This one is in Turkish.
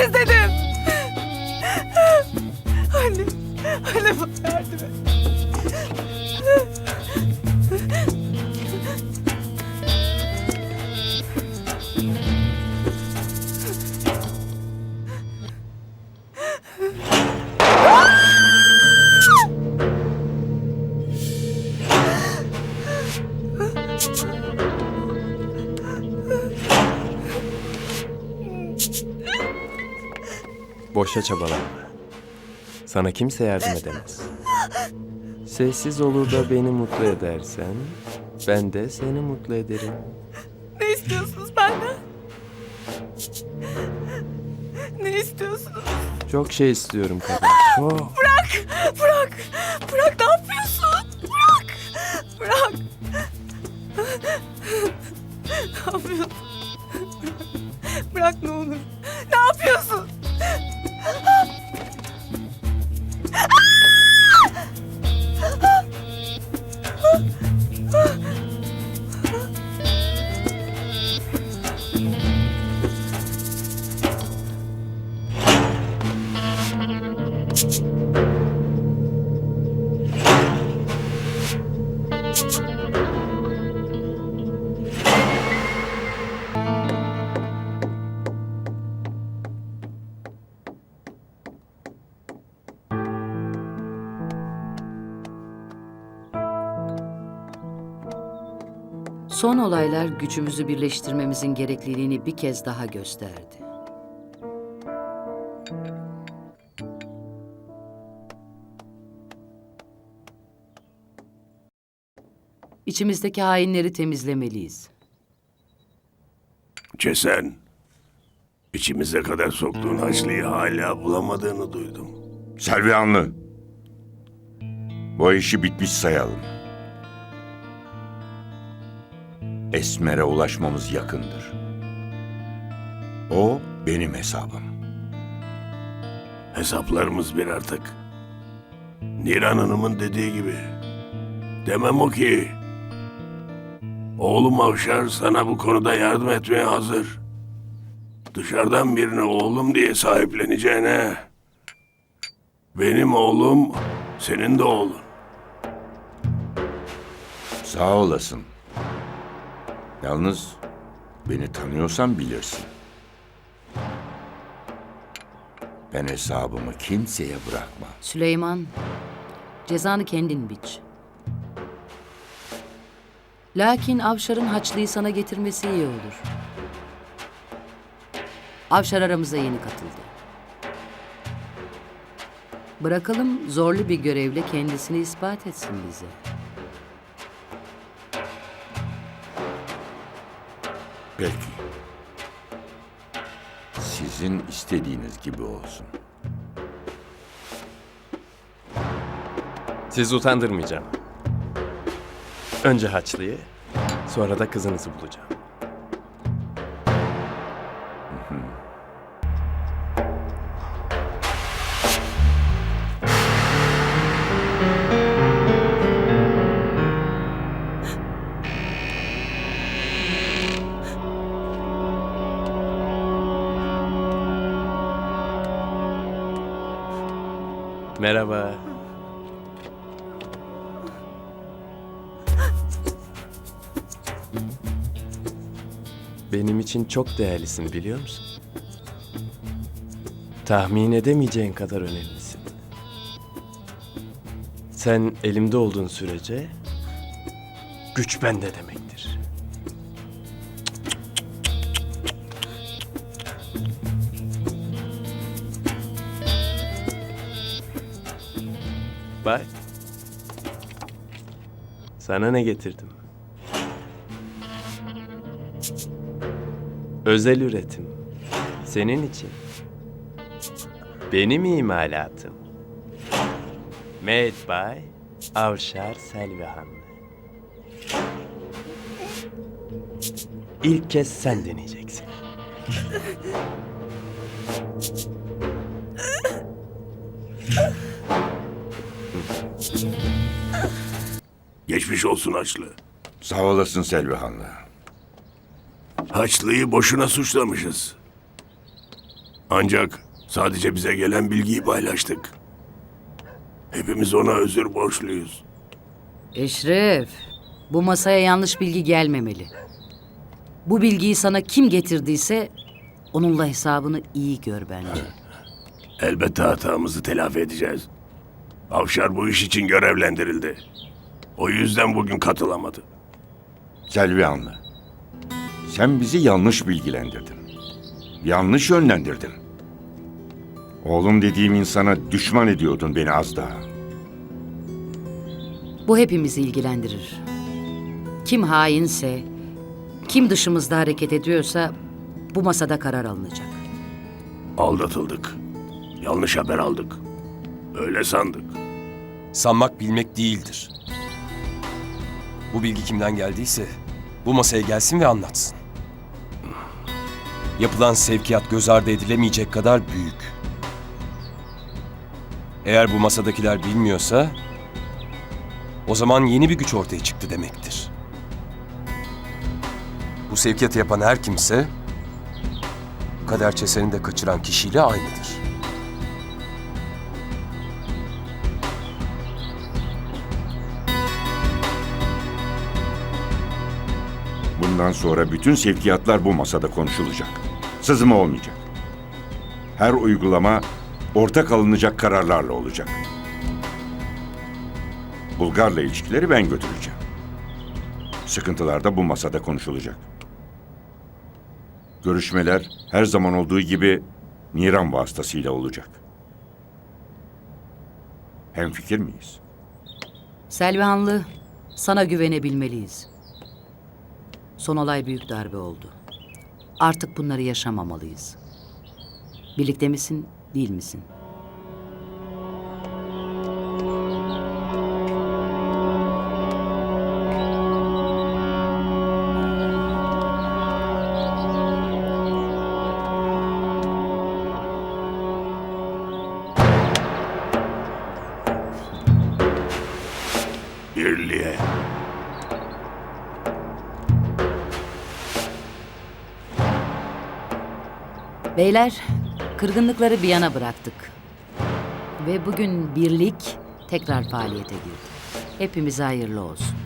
Kimsiniz dedim. Anne. Anne bana yardım et. Boşa çabalama. Sana kimse yardım edemez. Sessiz olur da beni mutlu edersen, ben de seni mutlu ederim. Ne istiyorsunuz benden? Ne istiyorsunuz? Çok şey istiyorum kadın. Çok. Bırak! Bırak! Bırak ne yapıyorsun? Bırak! Bırak! ne yapıyorsun? Bırak ne olur. Ne yapıyorsun? Son olaylar gücümüzü birleştirmemizin gerekliliğini bir kez daha gösterdi. İçimizdeki hainleri temizlemeliyiz. Cesen, içimize kadar soktuğun Haçlı'yı hala bulamadığını duydum. Selvihanlı. Bu işi bitmiş sayalım. Esmer'e ulaşmamız yakındır. O benim hesabım. Hesaplarımız bir artık. Niran Hanım'ın dediği gibi. Demem o ki. Oğlum Avşar sana bu konuda yardım etmeye hazır. Dışarıdan birini oğlum diye sahipleneceğine. Benim oğlum senin de oğlun. Sağ olasın. Yalnız beni tanıyorsan bilirsin. Ben hesabımı kimseye bırakmam. Süleyman, cezanı kendin biç. Lakin Avşar'ın Haçlı'yı sana getirmesi iyi olur. Avşar aramıza yeni katıldı. Bırakalım zorlu bir görevle kendisini ispat etsin bize. Peki. Sizin istediğiniz gibi olsun. Sizi utandırmayacağım. Önce Haçlı'yı, sonra da kızınızı bulacağım. Merhaba. Benim için çok değerlisin biliyor musun? Tahmin edemeyeceğin kadar önemlisin. Sen elimde olduğun sürece güç bende demektir. Bak. Sana ne getirdim? Özel üretim. Senin için. Benim imalatım. Made by Avşar Selvihan. İlk kez sen deneyeceksin. Geçmiş olsun Haçlı. Sağ olasın Selvihanlı. Haçlı'yı boşuna suçlamışız. Ancak sadece bize gelen bilgiyi paylaştık. Hepimiz ona özür borçluyuz. Eşref, bu masaya yanlış bilgi gelmemeli. Bu bilgiyi sana kim getirdiyse onunla hesabını iyi gör bence. Elbette hatamızı telafi edeceğiz. Avşar bu iş için görevlendirildi. O yüzden bugün katılamadı. Selvi Hanlı. Sen bizi yanlış bilgilendirdin. Yanlış yönlendirdin. Oğlum dediğim insana düşman ediyordun beni az daha. Bu hepimizi ilgilendirir. Kim hainse, kim dışımızda hareket ediyorsa bu masada karar alınacak. Aldatıldık. Yanlış haber aldık. Öyle sandık. Sanmak bilmek değildir. Bu bilgi kimden geldiyse bu masaya gelsin ve anlatsın. Yapılan sevkiyat göz ardı edilemeyecek kadar büyük. Eğer bu masadakiler bilmiyorsa o zaman yeni bir güç ortaya çıktı demektir. Bu sevkiyatı yapan her kimse kader çeseni de kaçıran kişiyle aynıdır. Bundan sonra bütün sevkiyatlar bu masada konuşulacak. Sızma olmayacak. Her uygulama ortak alınacak kararlarla olacak. Bulgar'la ilişkileri ben götüreceğim. Sıkıntılar da bu masada konuşulacak. Görüşmeler her zaman olduğu gibi Niran vasıtasıyla olacak. Hemfikir miyiz? Selvihanlı, sana güvenebilmeliyiz. Son olay büyük darbe oldu. Artık bunları yaşamamalıyız. Birlikte misin, değil misin? Birliğe. Beyler, kırgınlıkları bir yana bıraktık. Ve bugün birlik tekrar faaliyete girdi. Hepimize hayırlı olsun.